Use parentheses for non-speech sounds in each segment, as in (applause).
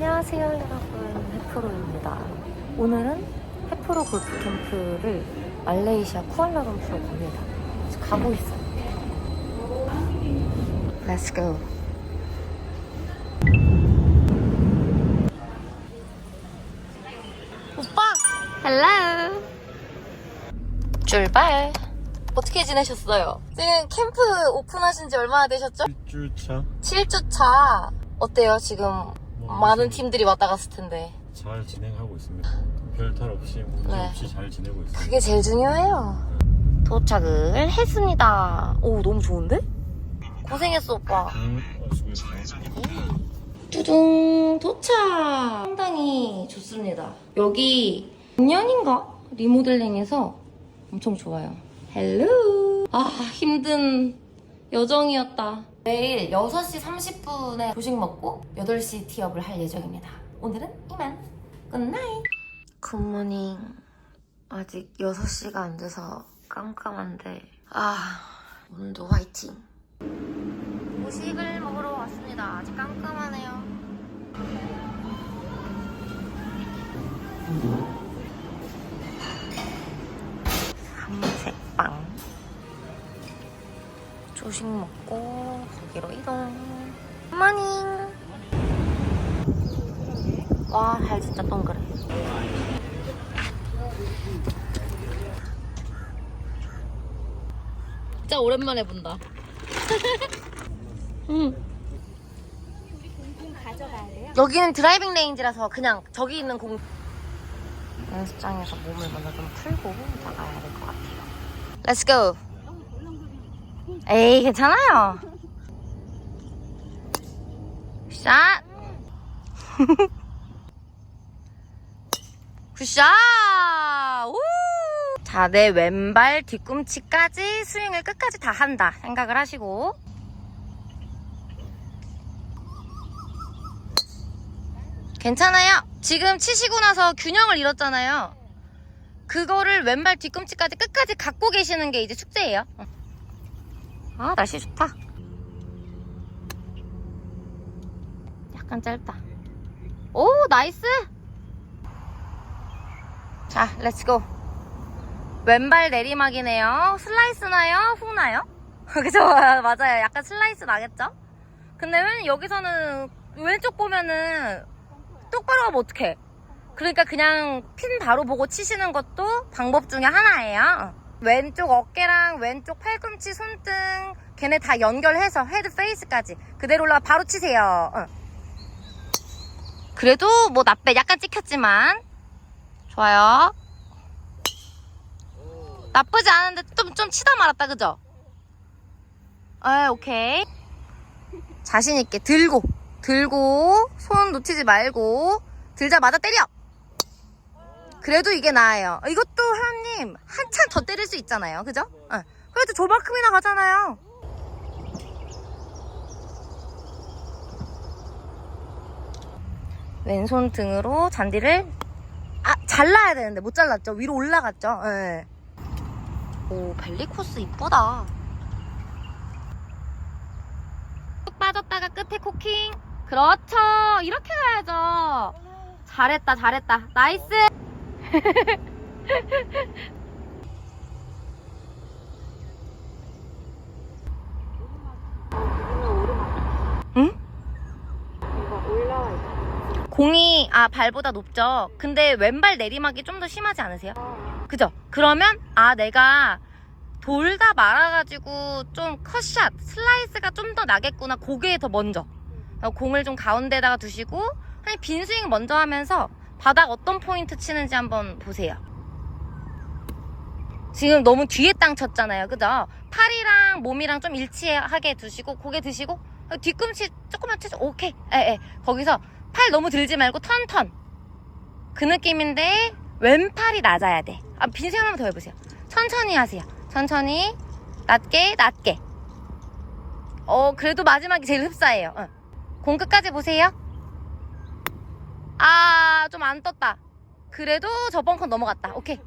안녕하세요 여러분. 해프로입니다. 오늘은 해프로 골프 캠프를 말레이시아 쿠알라룸푸르 갑니다. 가고 있어요 Let's go. 오빠! 헬로 출발! 어떻게 지내셨어요? 지금 캠프 오픈하신 지 얼마나 되셨죠? 일주차. 7주 차. 어때요 지금? 뭐 많은 팀들이 왔다 갔을 텐데. 잘 진행하고 있습니다. 별탈 없이 문제 네. 없이 잘 지내고 있습니다. 그게 제일 중요해요. 도착을 했습니다. 오 너무 좋은데? 고생했어 오빠. 음, 어, 수고했어요. 뚜둥 도착! 상당히 좋습니다. 여기 작년인가? 리모델링해서 엄청 좋아요. 헬로! 아 힘든 여정이었다 내일 6시 30분에 조식 먹고 8시 티업을 할 예정입니다 오늘은 이만 굿나잇 굿모닝 아직 6시가 안 돼서 깜깜한데 아 오늘도 화이팅 조식을 먹으러 왔습니다. 아직 깜깜하네요. 삼색빵. 조식 먹고 거기로 이동. 모닝. 와, 달 진짜 동그래. 진짜 오랜만에 본다. (laughs) 응. 여기는 드라이빙 레인지라서 그냥 저기 있는 공 연습장에서 몸을 먼저 좀 풀고 나가야 될 것 같아요. Go. 에이 괜찮아요. 샷. (laughs) 굿샷. 우. 자, 내 왼발 뒤꿈치까지 스윙을 끝까지 다 한다 생각을 하시고 괜찮아요. 지금 치시고 나서 균형을 잃었잖아요. 그거를 왼발 뒤꿈치까지 끝까지 갖고 계시는 게 이제 숙제예요. 어. 아, 날씨 좋다. 약간 짧다. 오, 나이스! 자, 렛츠고. 왼발 내리막이네요. 슬라이스 나요? 훅 나요? (laughs) 그죠? (laughs) 맞아요. 약간 슬라이스 나겠죠? 근데 왜 여기서는 왼쪽 보면은 똑바로 가면 어떡해? 그러니까 그냥 핀 바로 보고 치시는 것도 방법 중에 하나예요. 왼쪽 어깨랑 왼쪽 팔꿈치, 손등 걔네 다 연결해서 헤드 페이스까지 그대로 올라가 바로 치세요. 어. 그래도 뭐 나빼 약간 찍혔지만 좋아요. 나쁘지 않은데 좀, 좀 치다 말았다, 그죠? 아, 오케이. 자신있게 들고, 들고, 손 놓치지 말고, 들자마자 때려! 그래도 이게 나아요. 이것도 하나님, 한참 더 때릴 수 있잖아요. 그죠? 어. 그래도 저만큼이나 가잖아요. 왼손 등으로 잔디를, 아, 잘라야 되는데, 못 잘랐죠? 위로 올라갔죠? 예. 오, 벨리 코스 이쁘다. 쭉 빠졌다가 끝에 코킹. 그렇죠. 이렇게 가야죠. 잘했다, 잘했다. 나이스. 응? 공이 아 발보다 높죠. 근데 왼발 내리막이 좀 더 심하지 않으세요? 그죠? 그러면 아 내가 돌다 말아가지고 좀 컷샷 슬라이스가 좀 더 나겠구나 고개에 더 먼저 어, 공을 좀 가운데다가 두시고 한 빈스윙 먼저 하면서 바닥 어떤 포인트 치는지 한번 보세요 지금 너무 뒤에 땅 쳤잖아요 그죠? 팔이랑 몸이랑 좀 일치하게 두시고 고개 드시고 어, 뒤꿈치 조금만 쳐줘 오케이 에 에 거기서 팔 너무 들지 말고 턴 턴 그 느낌인데 왼팔이 낮아야 돼. 아, 빈생 한번 더 해보세요. 천천히 하세요. 천천히. 낮게, 낮게. 어, 그래도 마지막이 제일 흡사해요. 어. 공 끝까지 보세요. 아, 좀 안 떴다. 그래도 저 벙커 넘어갔다. 오케이.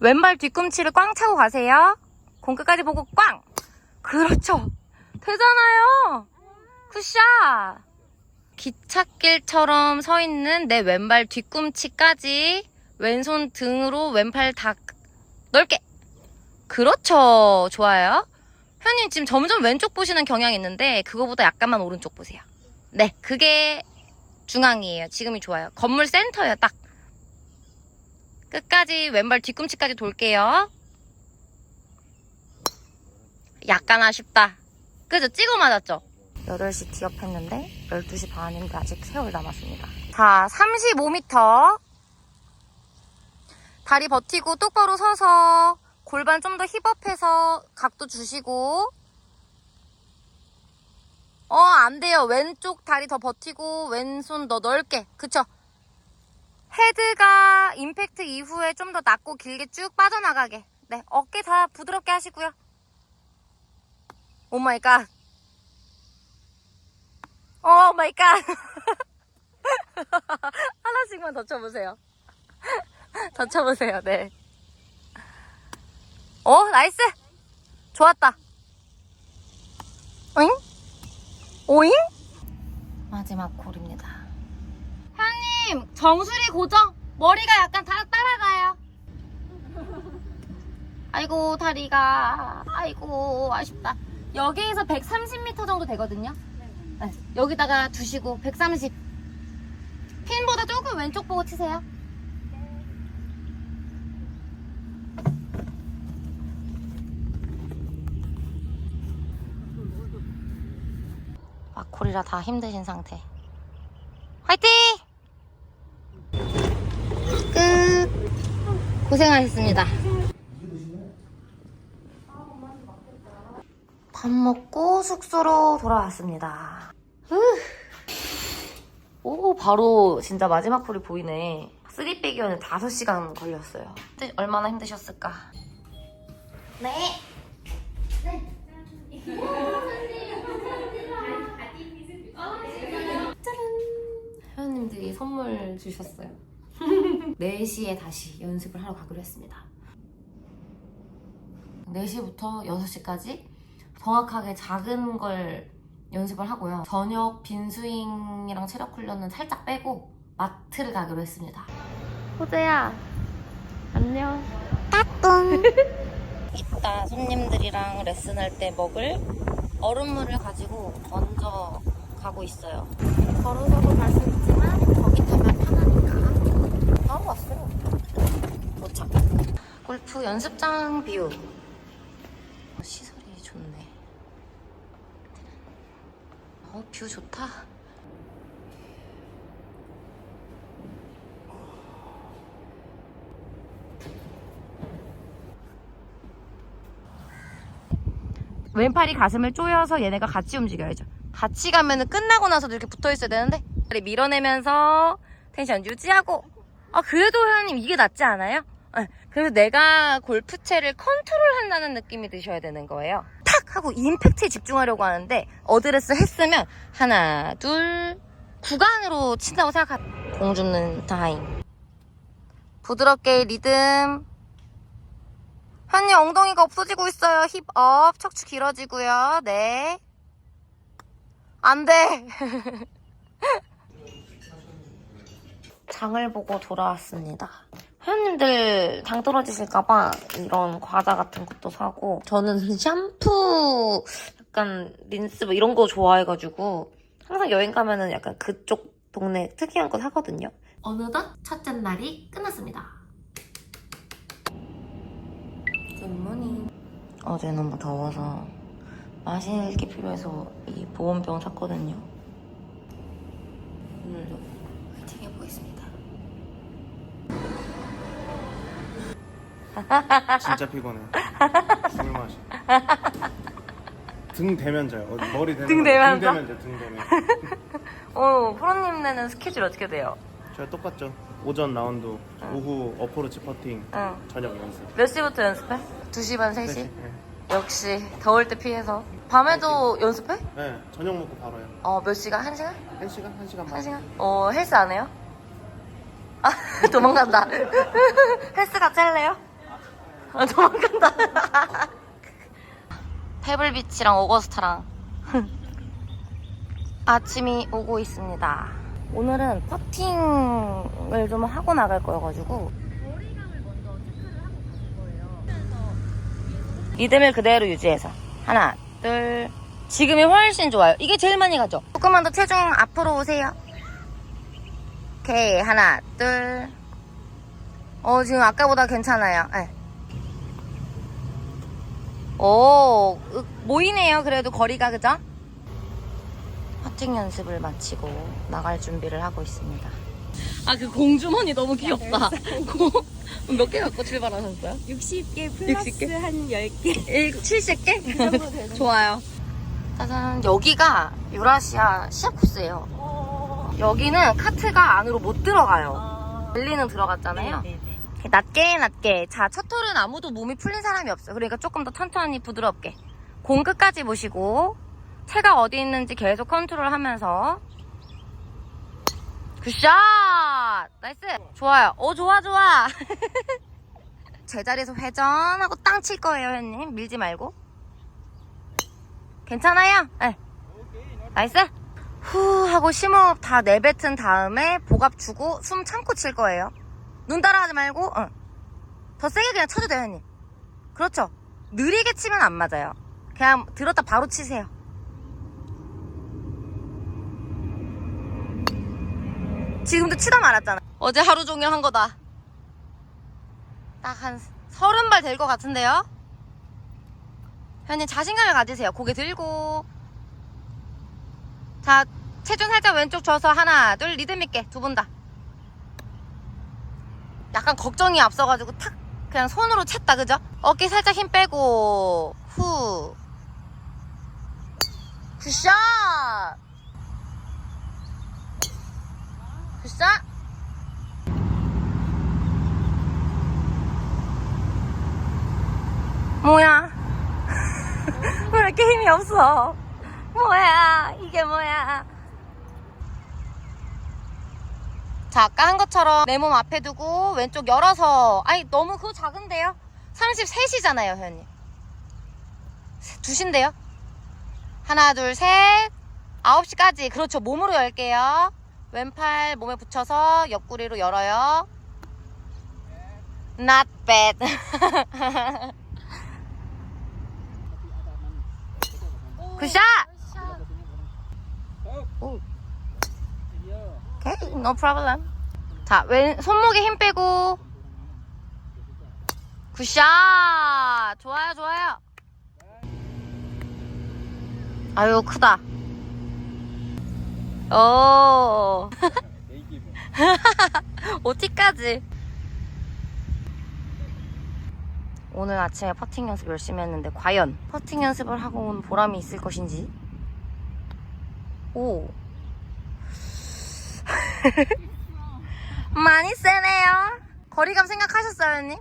왼발 뒤꿈치를 꽝 차고 가세요. 공 끝까지 보고 꽝! 그렇죠. 되잖아요. 굿샷. 기찻길처럼 서 있는 내 왼발 뒤꿈치까지 왼손 등으로 왼팔 다 넓게. 그렇죠. 좋아요. 현님 지금 점점 왼쪽 보시는 경향이 있는데 그거보다 약간만 오른쪽 보세요. 네, 그게 중앙이에요. 지금이 좋아요. 건물 센터예요, 딱. 끝까지 왼발 뒤꿈치까지 돌게요. 약간 아쉽다. 그죠? 찍어 맞았죠? 8시 티업했는데 12시 반인데 아직 세월 남았습니다. 자, 35m. 다리 버티고 똑바로 서서 골반 좀 더 힙업해서 각도 주시고 어, 안 돼요. 왼쪽 다리 더 버티고 왼손 더 넓게. 그쵸? 헤드가 임팩트 이후에 좀 더 낮고 길게 쭉 빠져나가게. 네, 어깨 다 부드럽게 하시고요. 오 마이 갓. 오 마이 갓. (laughs) 하나씩만 더 쳐보세요. (laughs) 더 쳐보세요. 네. 오, 나이스. 좋았다. 오잉? 오잉? 마지막 콜입니다. 형님, 정수리 고정. 머리가 약간 다 따라가요. (laughs) 아이고, 다리가. 아이고, 아쉽다. 여기에서 130m 정도 되거든요. 네, 여기다가 두시고 130. 핀보다 조금 왼쪽 보고 치세요. 막콜이라 다 힘드신 상태. 화이팅! 끝. 고생하셨습니다. 밥 먹고 숙소로 돌아왔습니다. 후. 오, 바로 진짜 마지막 콜이 보이네. 쓰리백이었는 5시간 걸렸어요. 근데 얼마나 힘드셨을까? 네. 회 원님들이 선물 주셨어요. (laughs) 4시에 다시 연습을 하러 가기로 했습니다. 4시부터 6시까지 정확하게 작은 걸 연습을 하고요. 저녁 빈스윙이랑 체력 훈련은 살짝 빼고 마트를 가기로 했습니다. 호재야, 안녕. 따뚱. (laughs) 이따 손님들이랑 레슨할 때 먹을 얼음물을 가지고 먼저 가고 있어요. 걸어서도 갈 수 있지만 거기 타면 편하니까 바로 왔어요. 도착. 골프 연습장 뷰. 어, 시설이 좋네. 어, 뷰 좋다. 왼팔이 가슴을 조여서 얘네가 같이 움직여야죠. 같이 가면은 끝나고 나서도 이렇게 붙어 있어야 되는데 밀어내면서 텐션 유지하고 아 그래도 회원님 이게 낫지 않아요? 네. 그래서 내가 골프채를 컨트롤한다는 느낌이 드셔야 되는 거예요. 탁 하고 임팩트에 집중하려고 하는데 어드레스 했으면 하나 둘 구간으로 친다고 생각하. 공 줍는 타임. 부드럽게 리듬. 현님 엉덩이가 없어지고 있어요. 힙 업 척추 길어지고요. 네. 안 돼. (laughs) 장을 보고 돌아왔습니다. 회원님들 당 떨어지실까봐 이런 과자 같은 것도 사고 저는 (laughs) 샴푸 약간 린스 뭐 이런 거 좋아해가지고 항상 여행 가면은 약간 그쪽 동네 특이한 거 사거든요. 어느덧 첫째 날이 끝났습니다. 굿모닝. 어제 너무 더워서 마실 게 필요해서 이 보온병 샀거든요. 오늘도 화이팅 해보겠습니다. 진짜 피곤해. 술 마셔. 등 대면 자요. 어, 머리 대면 등 자. 대면 등 자? 대면 자. 등 대면. (laughs) 어, 프로님네는 스케줄 어떻게 돼요? 저희 똑같죠. 오전 라운드, 오후 어프로치 퍼팅, 응. 저녁 연습. 몇 시부터 연습해? 2시 반, 3시? 네. 역시 더울 때 피해서. 밤에도 연습해? 네, 저녁 먹고 바로 해요. 어, 몇 시간? 한 시간? 한 시간, 한 시간 반. 한 시간? 어, 헬스 안 해요? 아, (laughs) 도망간다. (laughs) 헬스 같이 할래요? 아, 도망간다. (laughs) 페블비치랑 오거스타랑 아침이 오고 있습니다. 오늘은 퍼팅을 좀 하고 나갈 거여가지고 리듬을 그대로 유지해서 하나 둘 지금이 훨씬 좋아요. 이게 제일 많이 가죠. 조금만 더 체중 앞으로 오세요. 오케이 하나 둘. 어 지금 아까보다 괜찮아요. 네. 오 으, 모이네요. 그래도 거리가 그죠? 퍼팅 연습을 마치고 나갈 준비를 하고 있습니다. 아 그 공주머니 너무 귀엽다. (laughs) 몇 개 갖고 출발하셨어요? 60개 플러스 60개? 한 10개 70개? 정도 되는 (laughs) 좋아요. 짜잔. 여기가 유라시아 시합 코스예요. 어... 여기는 카트가 안으로 못 들어가요. 벨리는 들어갔잖아요. 네네. 이렇게 낮게 낮게. 자, 첫 톨은 아무도 몸이 풀린 사람이 없어요. 그러니까 조금 더 천천히 부드럽게. 공 끝까지 보시고 채가 어디 있는지 계속 컨트롤하면서 굿샷! 나이스! 좋아요. 오, 좋아, 좋아. (laughs) 제자리에서 회전하고 땅 칠 거예요, 현님. 밀지 말고. 괜찮아요? 네. 나이스! 후 하고 심호흡 다 내뱉은 다음에 복압 주고 숨 참고 칠 거예요. 눈 따라하지 말고, 응. 더 세게 그냥 쳐도 돼요, 형님. 그렇죠. 느리게 치면 안 맞아요. 그냥 들었다 바로 치세요. 지금도 치다 말았잖아. 어제 하루 종일 한 거다. 딱 한 서른 발 될 것 같은데요? 현님 자신감을 가지세요. 고개 들고. 자, 체중 살짝 왼쪽 줘서 하나, 둘, 리듬 있게 두 분 다. 약간 걱정이 앞서가지고 탁 그냥 손으로 챘다 그죠? 어깨 살짝 힘 빼고 후 굿샷 굿샷 뭐야 (laughs) 왜 이렇게 힘이 없어 뭐야 이게 뭐야 자, 아까 한 것처럼 내 몸 앞에 두고 왼쪽 열어서 아니 너무 그거 작은데요? 33이잖아요, 회원님. 두신데요? 하나, 둘, 셋. 9시까지. 그렇죠. 몸으로 열게요. 왼팔 몸에 붙여서 옆구리로 열어요. Not bad. 굿샷! 오. 오케이, no problem. 자, 왼 손목에 힘 빼고. 굿샷! 좋아요, 좋아요. 아유, 크다. (laughs) 오. OT까지. 오늘 아침에 퍼팅 연습 열심히 했는데 과연 퍼팅 연습을 하고 온 보람이 있을 것인지. 오. (laughs) 많이 세네요. 거리감 생각하셨어요, 언니?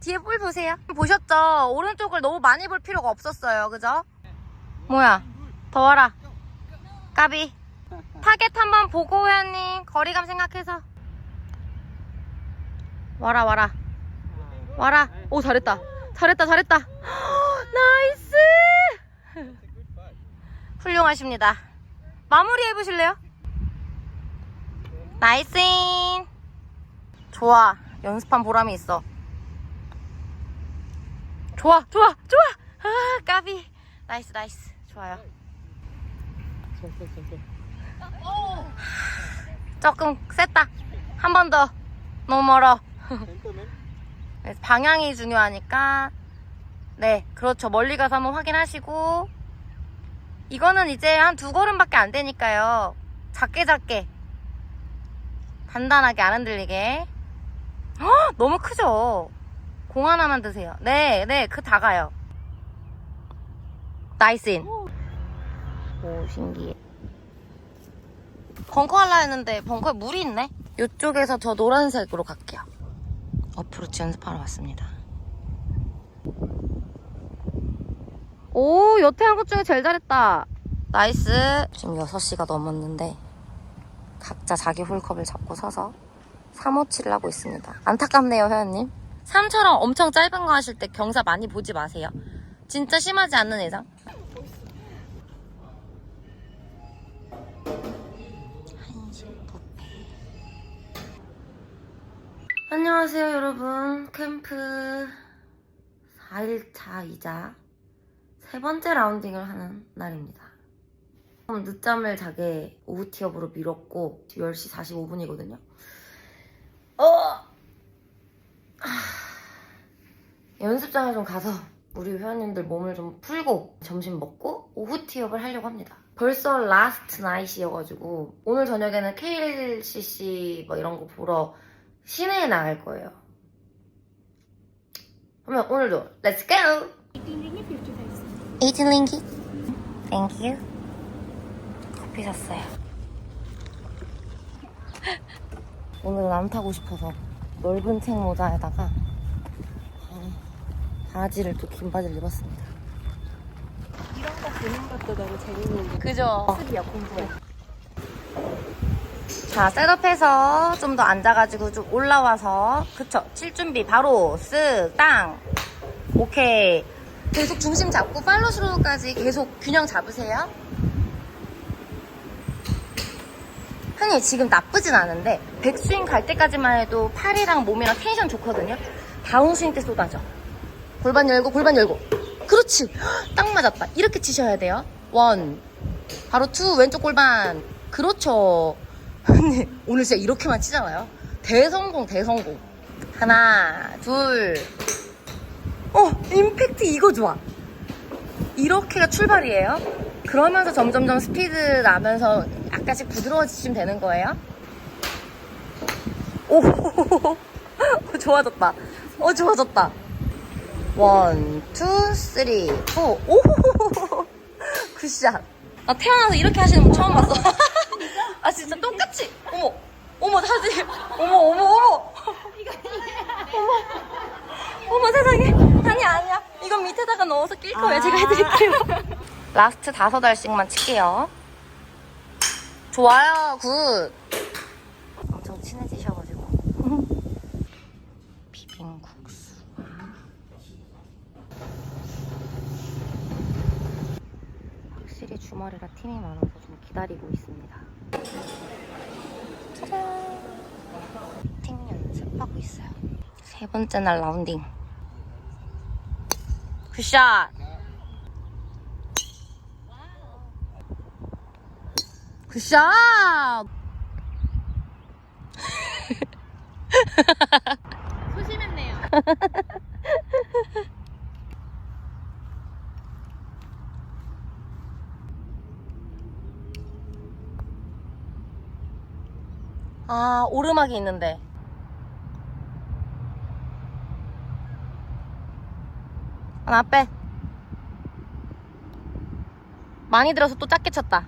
뒤에 볼 보세요. 보셨죠? 오른쪽을 너무 많이 볼 필요가 없었어요. 그죠? 뭐야? 더 와라. 까비. 타겟 한번 보고, 회원님. 거리감 생각해서. 와라, 와라. 와라. 오, 잘했다. 잘했다, 잘했다. (gasps) 나이스! (laughs) 훌륭하십니다. 마무리 해보실래요? 나이스인 좋아 연습한 보람이 있어 좋아 좋아 좋아 아 까비 나이스 나이스 좋아요 조금 셌다 한 번 더 너무 멀어 그래서 방향이 중요하니까 네 그렇죠 멀리 가서 한번 확인하시고 이거는 이제 한 두 걸음밖에 안 되니까요 작게 작게 단단하게 안 흔들리게. 헉, 너무 크죠? 공 하나만 드세요. 네, 네, 그 다 가요. 나이스 인. 오, 신기해. 벙커 하려 했는데 벙커에 물이 있네? 이쪽에서 저 노란색으로 갈게요. 어프로치 연습하러 왔습니다. 오, 여태 한 것 중에 제일 잘했다. 나이스. 지금 6시가 넘었는데 각자 자기 홀컵을 잡고 서서 3호치를 하고 있습니다. 안타깝네요, 회원님. 3처럼 엄청 짧은 거 하실 때 경사 많이 보지 마세요. 진짜 심하지 않는 이상. 안녕하세요, 여러분. 캠프 4일차이자 세 번째 라운딩을 하는 날입니다. 좀 늦잠을 자게 오후 티업으로 미뤘고 10시 45분이거든요. 어! 하... 연습장에 좀 가서 우리 회원님들 몸을 좀 풀고 점심 먹고 오후 티업을 하려고 합니다. 벌써 라스트 나이시여가지고 오늘 저녁에는 KLCC 뭐 이런 거 보러 시내에 나갈 거예요. 그러면 오늘도 Let's go! 18 링기 Thank you 커피 샀어요 오늘은 안 타고 싶어서 넓은 책 모자에다가 어, 바지를 또 긴 바지를 입었습니다 이런 거 보는 것도 너무 재밌는데. 그죠? 학습이야, 공부야. 자, 셋업해서 좀 더 앉아가지고 좀 올라와서 그쵸? 칠 준비 바로 쓱 땅. 오케이. 계속 중심 잡고 팔로 스로까지 계속 균형 잡으세요. 흔히 지금 나쁘진 않은데 백스윙 갈 때까지만 해도 팔이랑 몸이랑 텐션 좋거든요. 다운스윙 때 쏟아져. 골반 열고 골반 열고. 그렇지. (gasps) 딱 맞았다. 이렇게 치셔야 돼요. 원. 바로 투 왼쪽 골반. 그렇죠. 근데 오늘 진짜 이렇게만 치잖아요. 대성공, 대성공. 하나, 둘. 어, 임팩트 이거 좋아. 이렇게가 출발이에요. 그러면서 점점점 스피드 나면서 약간씩 부드러워지시면 되는 거예요. 오, (laughs) 좋아졌다. 어, 좋아졌다. 원, 투, 쓰리, 포. 오, (laughs) 굿샷. 나 태어나서 이렇게 하시는 분 처음 봤어. (laughs) 아 진짜 똑같이. 어머, 어머 사진. 어머, 어머, 어머. 어머, 어머 세상에. 아니야, 아니야. 이건 밑에다가 넣어서 낄 거예요. 제가 해드릴게요. 라스트 다섯 알씩만 칠게요. 좋아요, 굿. 엄청 친해지셔가지고. 비빔국수. 확실히 주말이라 팀이 많아서 좀 기다리고 있습니다. 짜잔! 팀 연습하고 있어요. 세 번째 날 라운딩. 굿샷! 굿샷! (laughs) 소심했네요. (laughs) 아, 오르막이 있는데. 하나 빼. 많이 들어서 또 작게 쳤다.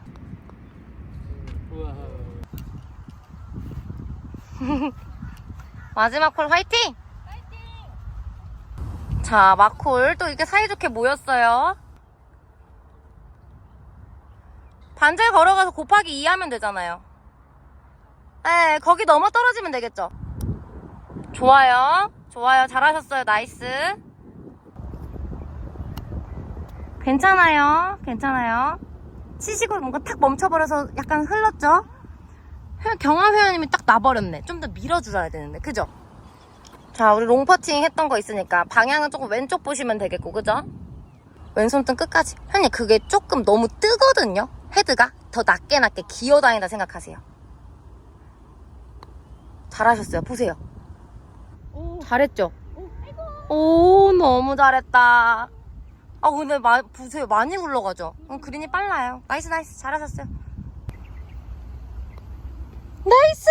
(laughs) 마지막 콜 화이팅! 자, 마콜 또 이렇게 사이좋게 모였어요. 반절 걸어가서 곱하기 2 하면 되잖아요. 네, 거기 넘어 떨어지면 되겠죠. 좋아요. 좋아요. 잘하셨어요. 나이스. 괜찮아요. 괜찮아요. 치시고 뭔가 탁 멈춰버려서 약간 흘렀죠? 회- 경합 회원님이 딱 나버렸네. 좀 더 밀어주셔야 되는데. 그죠? 자, 우리 롱퍼팅 했던 거 있으니까 방향은 조금 왼쪽 보시면 되겠고, 그죠? 왼손등 끝까지. 형님, 그게 조금 너무 뜨거든요? 헤드가? 더 낮게 낮게 기어다닌다 생각하세요. 잘하셨어요. 보세요. 오, 잘했죠? 오. 오, 너무 잘했다. 아, 근데 마, 보세요. 많이 굴러가죠? 어, 그린이 빨라요. 나이스, 나이스. 잘하셨어요. 나이스!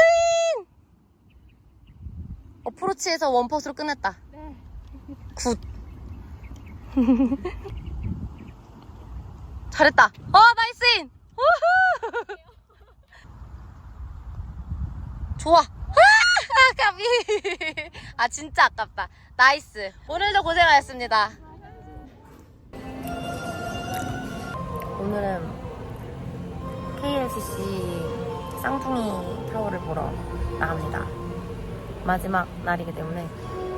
어프로치에서 원퍼스로 끝냈다. 네. 굿. (laughs) 잘했다. 어, 나이스인! 우후! 좋아. 아, 진짜 아깝다. 나이스. 오늘도 고생하셨습니다. 오늘은 KLCC 쌍둥이 타워를 보러 나갑니다. 마지막 날이기 때문에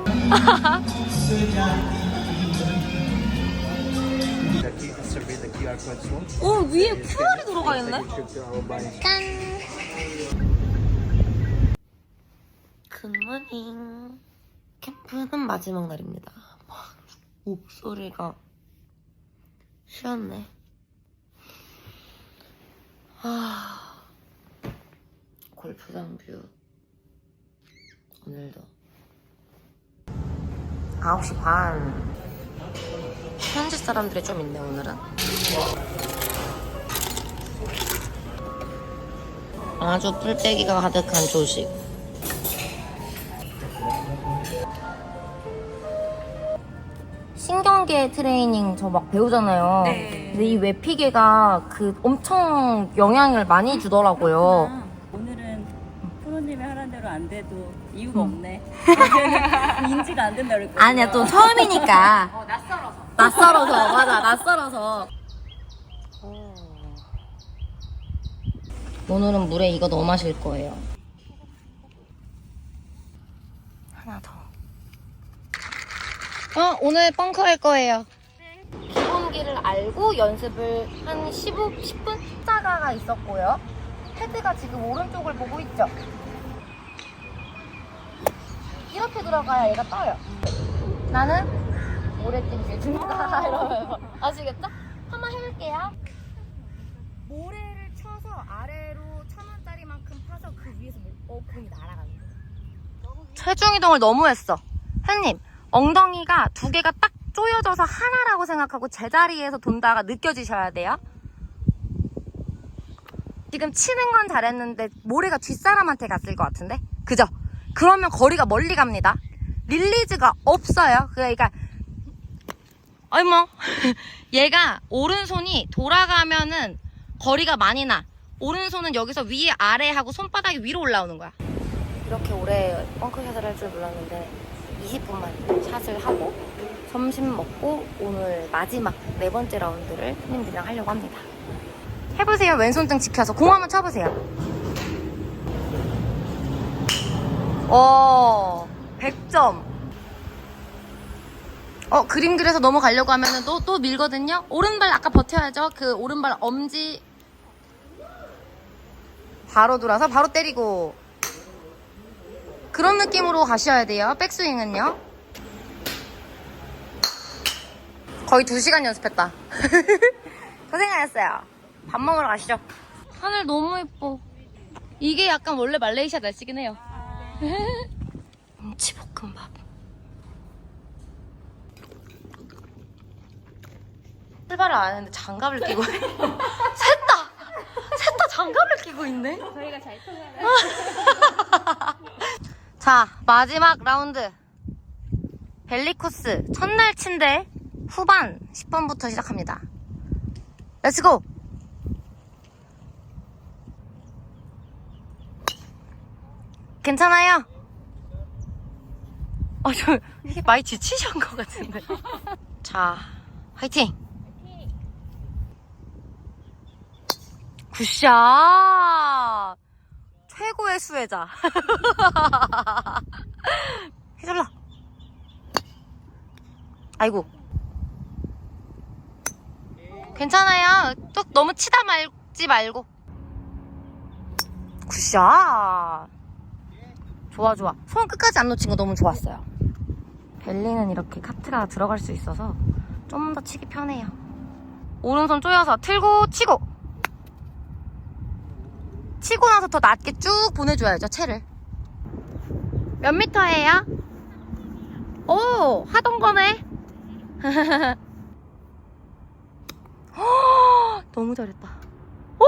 (laughs) 오 위에 QR이 들어가 있네 짠 굿모닝. 캠프는 마지막 날입니다. 막 (laughs) 목소리가 쉬었네. 아, 골프장 뷰. 오늘도. 9시 반. 현지 사람들이 좀 있네, 오늘은. 아주 뿔떼기가 가득한 조식. 신경계 트레이닝 저 막 배우잖아요. 네. 근데 이 외피계가 그 엄청 영향을 많이 주더라고요. 아, 오늘은 프로님이 하라는 대로 안 돼도 이유가 없네. (laughs) 인지가 안 된다 그랬거든. 아니야, 또 처음이니까. (laughs) 어, 낯설어서. 낯설어서, 맞아, 낯설어서. 오늘은 물에 이거 넣어 마실 거예요. 하나 더. 어, 오늘 벙커 할 거예요. 기본기를 알고 연습을 한 15, 10분 십자가가 있었고요. 헤드가 지금 오른쪽을 보고 있죠? 이렇게 들어가야 얘가 떠요. 나는 모래찜질 중이다 (laughs) 이러면서 아시겠죠? 한번 해볼게요. 모래를 쳐서 아래로 천 원짜리만큼 파서 그 위에서 어, 공이 날아가는 거예요. 체중 이동을 너무 했어. 형님, 엉덩이가 두 개가 딱 쪼여져서 하나라고 생각하고 제자리에서 돈다가 느껴지셔야 돼요. 지금 치는 건 잘했는데 모래가 뒷사람한테 갔을 것 같은데? 그죠? 그러면 거리가 멀리 갑니다. 릴리즈가 없어요. 그러니까 아이 뭐 (laughs) 얘가 오른손이 돌아가면은 거리가 많이 나. 오른손은 여기서 위에 아래 하고 손바닥이 위로 올라오는 거야. 이렇게 오래 펑크샷을 할 줄 몰랐는데 20분만 샷을 하고 점심 먹고 오늘 마지막 네 번째 라운드를 손님들이랑 하려고 합니다. 해보세요. 왼손등 지켜서 공 한번 쳐보세요. 어, 100점. 어, 그림 그려서 넘어가려고 하면은 또, 또 밀거든요? 오른발 아까 버텨야죠? 그 오른발 엄지. 바로 돌아서 바로 때리고. 그런 느낌으로 가셔야 돼요. 백스윙은요. 거의 2시간 연습했다. (laughs) 고생하셨어요. 밥 먹으러 가시죠. 하늘 너무 예뻐. 이게 약간 원래 말레이시아 날씨긴 해요. (laughs) 김치볶음밥. 출발을 안 했는데 장갑을 끼고 셋 다! 셋다 장갑을 끼고 있네? 저희가 잘 통하는 (laughs) 자, 마지막 라운드. 벨리 코스. 첫날 친대 후반 10번부터 시작합니다. 렛츠고! 괜찮아요? 어, 저, 이게 많이 지치신 것 같은데. 자, 화이팅! 굿샷! 최고의 수혜자. (laughs) 해줄라. 아이고. 괜찮아요. 또 너무 치다 말지 말고. 굿샷. 좋아, 좋아. 손 끝까지 안 놓친 거 너무 좋았어요. 벨리는 이렇게 카트가 들어갈 수 있어서 좀 더 치기 편해요. 오른손 조여서 틀고 치고. 치고 나서 더 낮게 쭉 보내줘야죠, 채를. 몇 미터예요? 오, 하던 거네. 허, (laughs) 너무 잘했다. 오,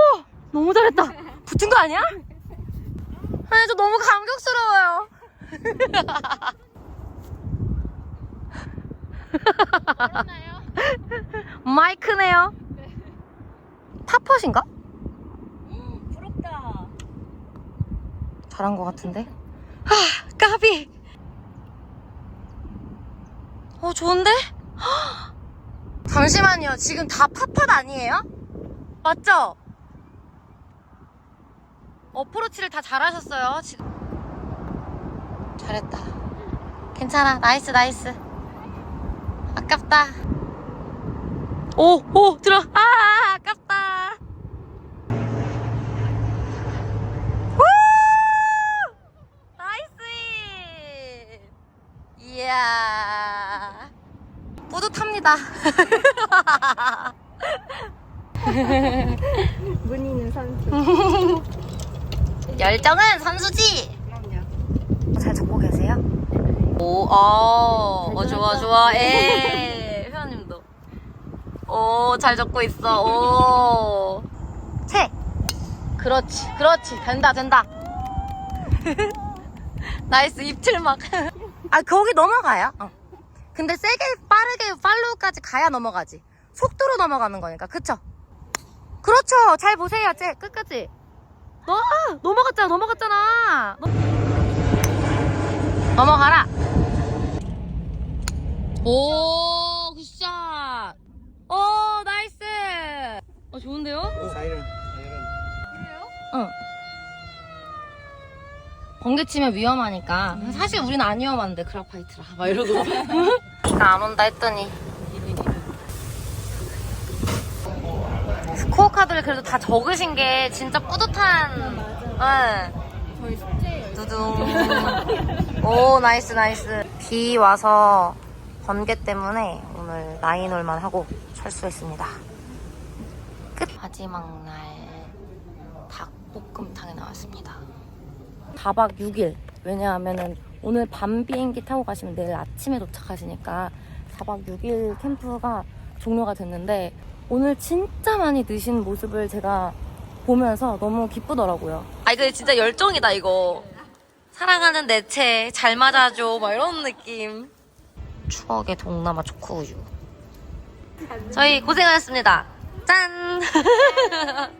너무 잘했다. 붙은 거 아니야? 아니, 저 너무 감격스러워요. (laughs) (laughs) 마이크네요. 파퍼신가? 부럽다. 잘한 것 같은데? 아, 까비! 어, 좋은데? 헉! 잠시만요. 지금 다 팟팟 아니에요? 맞죠? 어프로치를 다 잘하셨어요. 지금. 잘했다. 괜찮아. 나이스, 나이스. 아깝다. 오, 오, 들어. 아, 아, 아깝다. 우! 나이스! 이야. 뿌듯합니다. (laughs) 문희는 선수. 열정은 선수지. 그럼요. 잘 적고 계세요? 오, 어, 어 좋아, 좋아. 예. 회원님도. 오, 잘 적고 있어. 오. 책. 그렇지, 그렇지. 된다, 된다. (laughs) 나이스, 입틀막. (laughs) 아, 거기 넘어가요. 어. 근데 세게, 빠르게 팔로우까지 가야 넘어가지. 속도로 넘어가는 거니까. 그쵸? 그렇죠. 잘 보세요, 쟤. 끝까지. 너, 넘어갔잖아, 넘어갔잖아. 너- 넘어가라. 오, 굿샷. 오, 나이스. 어, 좋은데요? 사이렌. 응. 번개 치면 위험하니까. 사실 우리는 안 위험한데, 그라파이트라. 막 이러고. (laughs) 비가 안 온다 했더니. 스코어 카드를 그래도 다 적으신 게 진짜 뿌듯한. 응. 저희 숙제예요. 두둥. (laughs) 오, 나이스, 나이스. 비 와서 번개 때문에 오늘 나인홀만 하고 철수했습니다. 끝. 마지막 날 닭볶음탕에 나왔습니다. 4박 6일. 왜냐하면은 오늘 밤 비행기 타고 가시면 내일 아침에 도착하시니까 4박 6일 캠프가 종료가 됐는데 오늘 진짜 많이 드신 모습을 제가 보면서 너무 기쁘더라고요. 아, 이거 진짜 열정이다, 이거. 사랑하는 내 채, 잘 맞아줘, 막 이런 느낌. 추억의 동남아 초코우유. 저희 고생하셨습니다. 짠! (laughs)